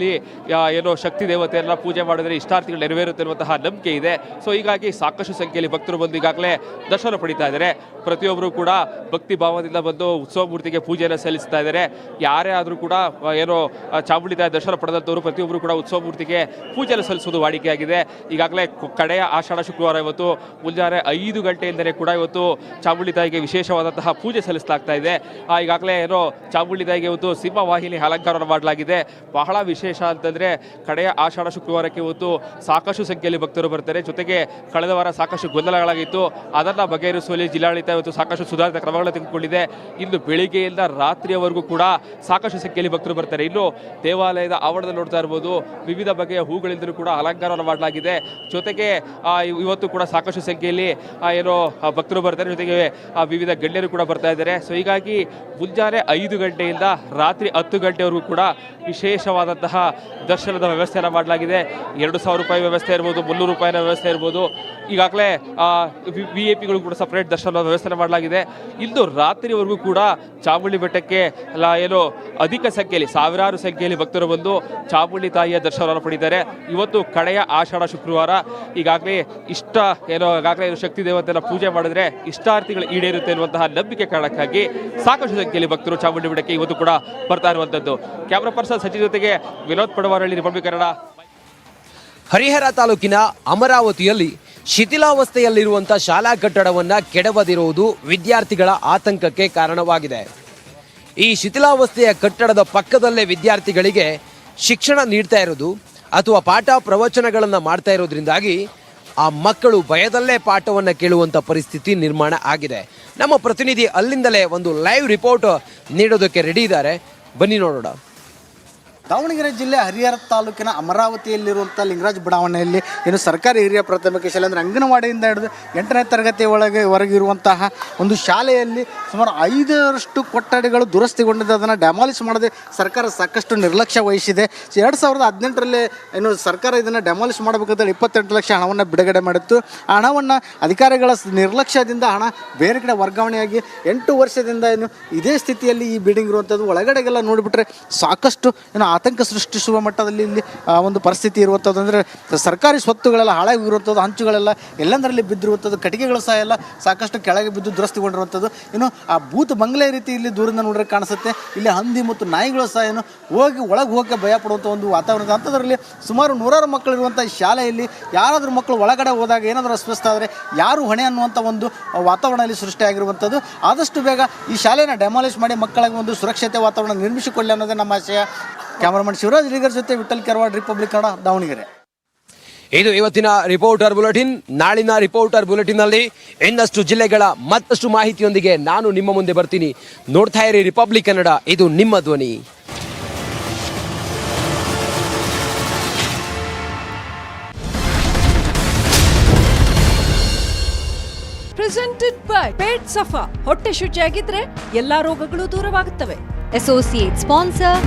ಆ, ಏನೋ ಶಕ್ತಿ ದೇವತೆಯನ್ನ ಪೂಜೆ ಮಾಡಿದರೆ ಇಷ್ಟಾರ್ಥಿಗಳು ನೆರವೇರುತ್ತೆ ಅನ್ನುವಂತಹ ನಂಬಿಕೆ ಇದೆ. ಸೊ ಹೀಗಾಗಿ ಸಾಕಷ್ಟು ಸಂಖ್ಯೆಯಲ್ಲಿ ಭಕ್ತರು ಬಂದು ಈಗಾಗಲೇ ದರ್ಶನ ಪಡಿತಾ ಇದ್ದಾರೆ. ಪ್ರತಿಯೊಬ್ಬರು ಕೂಡ ಭಕ್ತಿ ಭಾವದಿಂದ ಬಂದು ಉತ್ಸವ ಮೂರ್ತಿಗೆ ಪೂಜೆಯನ್ನು ಸಲ್ಲಿಸ್ತಾ ಇದ್ದಾರೆ. ಯಾರೇ ಆದರೂ ಕೂಡ ಏನೋ ಚಾಮುಂಡಿ ತಾಯಿ ದರ್ಶನ ಪಡೆದಂಥವರು ಪ್ರತಿಯೊಬ್ಬರು ಕೂಡ ಉತ್ಸವ ಮೂರ್ತಿಗೆ ಪೂಜೆಯನ್ನು ಸಲ್ಲಿಸೋದು ವಾಡಿಕೆಯಾಗಿದೆ. ಈಗಾಗಲೇ ಕಡೆಯ ಆಷಾಢ ಶುಕ್ರವಾರ ಇವತ್ತು ಮುಂಜಾನೆ ಐದು ಗಂಟೆಯಿಂದಲೇ ಕೂಡ ಇವತ್ತು ಚಾಮುಂಡಿ ತಾಯಿಗೆ ವಿಶೇಷವಾದಂತಹ ಪೂಜೆ ಸಲ್ಲಿಸಲಾಗ್ತಾ ಇದೆ. ಈಗಾಗಲೇ ಏನೋ ಚಾಮುಂಡಿ ತಾಯಿಗೆ ಇವತ್ತು ಸಿಂಹವಾಹಿನಿ ಅಲಂಕಾರವನ್ನು ಮಾಡಲಾಗಿದೆ. ಬಹಳ ವಿಶೇಷ ಅಂತಂದರೆ ಕಡೆಯ ಆಷಾಢ ಶುಕ್ರವಾರಕ್ಕೆ ಇವತ್ತು ಸಾಕಷ್ಟು ಸಂಖ್ಯೆಯಲ್ಲಿ ಭಕ್ತರು ಬರ್ತಾರೆ. ಜೊತೆಗೆ ಕಳೆದ ವಾರ ಸಾಕಷ್ಟು ಗೊಂದಲಗಳಾಗಿತ್ತು. ಅದನ್ನು ಬಗೆಹರಿಸುವಲ್ಲಿ ಜಿಲ್ಲಾಡಳಿತ ಇವತ್ತು ಸಾಕಷ್ಟು ಸುಧಾರಿತ ಕ್ರಮಗಳನ್ನು ತೆಗೆದುಕೊಂಡಿದೆ. ಇಂದು ಬೆಳಿಗ್ಗೆಯಿಂದ ರಾತ್ರಿಯವರೆಗೂ ಕೂಡ ಸಾಕಷ್ಟು ಸಂಖ್ಯೆಯಲ್ಲಿ ಭಕ್ತರು ಬರ್ತಾರೆ. ಇನ್ನು ದೇವಾಲಯದ ಆವರಣದಲ್ಲಿ ನೋಡ್ತಾ ಇರ್ಬೋದು. ವಿವಿಧ ಬಗೆಯ ಹೂಗಳಿಂದಲೂ ಕೂಡ ಅಲಂಕಾರವನ್ನು ಮಾಡಲಾಗಿದೆ. ಜೊತೆಗೆ ಇವತ್ತು ಕೂಡ ಸಾಕಷ್ಟು ಸಂಖ್ಯೆಯಲ್ಲಿ ಏನೋ ಭಕ್ತರು ಬರ್ತಾರೆ. ಜೊತೆಗೆ ವಿವಿಧ ಗಣ್ಯರು ಕೂಡ ಬರ್ತಾ ಇದ್ದಾರೆ. ಸೊ, ಹೀಗಾಗಿ ಮುಂಜಾನೆ ಐದು ಗಂಟೆಯಿಂದ ರಾತ್ರಿ ಹತ್ತು ಗಂಟೆವರೆಗೂ ಕೂಡ ವಿಶೇಷವಾದಂತಹ ದರ್ಶನದ ವ್ಯವಸ್ಥೆಯನ್ನು ಮಾಡಲಾಗಿದೆ. ಎರಡು ಸಾವಿರ ರೂಪಾಯಿ ವ್ಯವಸ್ಥೆ ಇರ್ಬೋದು, ಮುನ್ನೂರು ರೂಪಾಯಿನ ವ್ಯವಸ್ಥೆ ಇರ್ಬೋದು. ಈಗಾಗಲೇ ವಿ ಎ ಪಿಗಳು ಕೂಡ ಸಪ್ರೇಟ್ ದರ್ಶನದ ವ್ಯವಸ್ಥೆ ಮಾಡಲಾಗಿದೆ. ಇಂದು ರಾತ್ರಿವರೆಗೂ ಕೂಡ ಚಾಮುಂಡಿ ಬೆಟ್ಟಕ್ಕೆ ಏನು, ಅಧಿಕ ಸಂಖ್ಯೆಯಲ್ಲಿ, ಸಾವಿರಾರು ಸಂಖ್ಯೆಯಲ್ಲಿ ಭಕ್ತರು ಬಂದು ಚಾಮುಂಡಿ ತಾಯಿಯ ದರ್ಶನವನ್ನು ಪಡೆದಿದ್ದಾರೆ ಇವತ್ತು ಕಡೆಯ ಆಷಾಢ ಶುಕ್ರವಾರ. ಈಗಾಗಲೇ ಇಷ್ಟ, ಏನೋ, ಈಗಾಗಲೇ ಶಕ್ತಿ ದೇವತೆಯನ್ನು ಪೂಜೆ ಮಾಡಿದ್ರೆ ಇಷ್ಟಾರ್ಥಿಗಳು ಈಡೇರುತ್ತೆ ಎನ್ನುವಂತಹ ನಂಬಿಕೆ ಕಾರಣಕ್ಕಾಗಿ ಸಾಕಷ್ಟು ಸಂಖ್ಯೆಯಲ್ಲಿ ಭಕ್ತರು ಚಾಮುಂಡಿ ಬೆಟ್ಟಕ್ಕೆ ಇವತ್ತು ಕೂಡ ಬರ್ತಾ ಇರುವಂಥದ್ದು ಕ್ಯಾಮ್ರಾ ಪರ್ಸನ್ ಸಚಿನ್ ಜೊತೆಗೆ ವಿನೋದ್ ಪಡವಾರಳ್ಳಿ ರಿಪಬ್ಲಿಕ್ ಕನ್ನಡ ಹರಿಹರ ತಾಲೂಕಿನ ಅಮರಾವತಿಯಲ್ಲಿ ಶಿಥಿಲಾವಸ್ಥೆಯಲ್ಲಿರುವಂಥ ಶಾಲಾ ಕಟ್ಟಡವನ್ನ ಕೆಡವದಿರುವುದು ವಿದ್ಯಾರ್ಥಿಗಳ ಆತಂಕಕ್ಕೆ ಕಾರಣವಾಗಿದೆ. ಈ ಶಿಥಿಲಾವಸ್ಥೆಯ ಕಟ್ಟಡದ ಪಕ್ಕದಲ್ಲೇ ವಿದ್ಯಾರ್ಥಿಗಳಿಗೆ ಶಿಕ್ಷಣ ನೀಡ್ತಾ ಇರೋದು ಅಥವಾ ಪಾಠ ಪ್ರವಚನಗಳನ್ನು ಮಾಡ್ತಾ ಇರೋದ್ರಿಂದಾಗಿ ಆ ಮಕ್ಕಳು ಭಯದಲ್ಲೇ ಪಾಠವನ್ನು ಕೇಳುವಂಥ ಪರಿಸ್ಥಿತಿ ನಿರ್ಮಾಣ ಆಗಿದೆ. ನಮ್ಮ ಪ್ರತಿನಿಧಿ ಅಲ್ಲಿಂದಲೇ ಒಂದು ಲೈವ್ ರಿಪೋರ್ಟ್ ನೀಡೋದಕ್ಕೆ ರೆಡಿ ಇದ್ದಾರೆ. ಬನ್ನಿ ನೋಡೋಣ. ದಾವಣಗೆರೆ ಜಿಲ್ಲೆ ಹರಿಹರ ತಾಲೂಕಿನ ಅಮರಾವತಿಯಲ್ಲಿರುವಂಥ ಲಿಂಗರಾಜ್ ಬಡಾವಣೆಯಲ್ಲಿ ಏನು ಸರ್ಕಾರಿ ಹಿರಿಯ ಪ್ರಾಥಮಿಕ ಶಾಲೆ ಅಂದರೆ ಅಂಗನವಾಡಿಯಿಂದ ಹಿಡಿದು ಎಂಟನೇ ತರಗತಿ ಒಳಗೆ ಹೊರಗಿರುವಂತಹ ಒಂದು ಶಾಲೆಯಲ್ಲಿ ಸುಮಾರು ಐದರಷ್ಟು ಕೊಠಡಿಗಳು ದುರಸ್ತಿಗೊಂಡಿದೆ. ಅದನ್ನು ಡ್ಯಾಮಾಲಿಷ್ ಮಾಡದೆ ಸರ್ಕಾರ ಸಾಕಷ್ಟು ನಿರ್ಲಕ್ಷ್ಯ ವಹಿಸಿದೆ. ಎರಡು ಸಾವಿರದ ಹದಿನೆಂಟರಲ್ಲಿ ಏನು ಸರ್ಕಾರ ಇದನ್ನು ಡ್ಯಾಮಾಲಿಷ್ ಮಾಡಬೇಕಂತೇಳಿ ಇಪ್ಪತ್ತೆಂಟು ಲಕ್ಷ ಹಣವನ್ನು ಬಿಡುಗಡೆ ಮಾಡಿತ್ತು. ಆ ಹಣವನ್ನು ಅಧಿಕಾರಿಗಳ ನಿರ್ಲಕ್ಷ್ಯದಿಂದ ಹಣ ಬೇರೆ ಕಡೆ ವರ್ಗಾವಣೆಯಾಗಿ ಎಂಟು ವರ್ಷದಿಂದ ಏನು ಇದೇ ಸ್ಥಿತಿಯಲ್ಲಿ ಈ ಬಿಲ್ಡಿಂಗ್ ಇರುವಂಥದ್ದು ಒಳಗಡೆಗೆಲ್ಲ ನೋಡಿಬಿಟ್ರೆ ಸಾಕಷ್ಟು ಏನು ಆತಂಕ ಸೃಷ್ಟಿಸುವ ಮಟ್ಟದಲ್ಲಿ ಇಲ್ಲಿ ಒಂದು ಪರಿಸ್ಥಿತಿ ಇರುವಂಥದ್ದು. ಅಂದರೆ ಸರ್ಕಾರಿ ಸ್ವತ್ತುಗಳೆಲ್ಲ ಹಾಳಾಗಿರುವಂಥದ್ದು ಹಂಚುಗಳೆಲ್ಲ ಎಲ್ಲೆಂದರಲ್ಲಿ ಬಿದ್ದಿರುವಂಥದ್ದು, ಕಟ್ಟಿಗೆಗಳು ಸಹ ಎಲ್ಲ ಸಾಕಷ್ಟು ಕೆಳಗೆ ಬಿದ್ದು ದುರಸ್ತಿಗೊಂಡಿರುವಂಥದ್ದು. ಇನ್ನು, ಆ ಬೂತ್ ಬಂಗ್ಲೆ ರೀತಿ ಇಲ್ಲಿ ದೂರದಿಂದ ನೋಡ್ರೆ ಕಾಣಿಸುತ್ತೆ. ಇಲ್ಲಿ ಹಂದಿ ಮತ್ತು ನಾಯಿಗಳು ಸಹ ಏನು ಹೋಗಿ ಒಳಗೆ ಹೋಗಕ್ಕೆ ಭಯ ಪಡುವಂಥ ಒಂದು ವಾತಾವರಣ. ಅಂಥದ್ರಲ್ಲಿ ಸುಮಾರು ನೂರಾರು ಮಕ್ಕಳು ಇರುವಂಥ ಈ ಶಾಲೆಯಲ್ಲಿ ಯಾರಾದರೂ ಮಕ್ಕಳು ಒಳಗಡೆ ಹೋದಾಗ ಏನಾದರೂ ಅಸ್ವಸ್ಥ ಆದರೆ ಯಾರು ಹೊಣೆ ಅನ್ನುವಂಥ ಒಂದು ವಾತಾವರಣ ಇಲ್ಲಿ ಸೃಷ್ಟಿಯಾಗಿರುವಂಥದ್ದು. ಆದಷ್ಟು ಬೇಗ ಈ ಶಾಲೆಯನ್ನು ಡೆಮಾಲಿಷ್ ಮಾಡಿ ಮಕ್ಕಳಿಗೆ ಒಂದು ಸುರಕ್ಷತೆ ವಾತಾವರಣ ನಿರ್ಮಿಸಿಕೊಳ್ಳಿ ಅನ್ನೋದೇ ನಮ್ಮ ಆಶಯ. ಕ್ಯಾಮರಾಮನ್ ಶಿವರಾಜ್ ಲೀಗರ್ ಜೊತೆ ವಿಠಲ್ ಕೆರವಾಡ್, ರಿಪಬ್ಲಿಕ್ ಕನ್ನಡ, ದಾವಣಗೆರೆ. ಇದು ಇವತ್ತಿನ ರಿಪೋರ್ಟರ್ ಬುಲೆಟಿನ್. ನಾಳಿನ ರಿಪೋರ್ಟರ್ ಬುಲೆಟಿನ್ ಅಲ್ಲಿ ಇನ್ನಷ್ಟು ಜಿಲ್ಲೆಗಳ ಮತ್ತಷ್ಟು ಮಾಹಿತಿಯೊಂದಿಗೆ ನಾನು ನಿಮ್ಮ ಮುಂದೆ ಬರ್ತೀನಿ. ನೋಡ್ತಾ ಇರಿ ರಿಪಬ್ಲಿಕ್ ಕನ್ನಡ, ಇದು ನಿಮ್ಮ ಧ್ವನಿ. ಬೈ ಪೇಟ್ ಸಫಾ ಹೊಟ್ಟೆ ಶುಚಿಯಾಗಿದ್ರೆ ಎಲ್ಲಾ ರೋಗಗಳು ದೂರವಾಗುತ್ತವೆ. Associate sponsor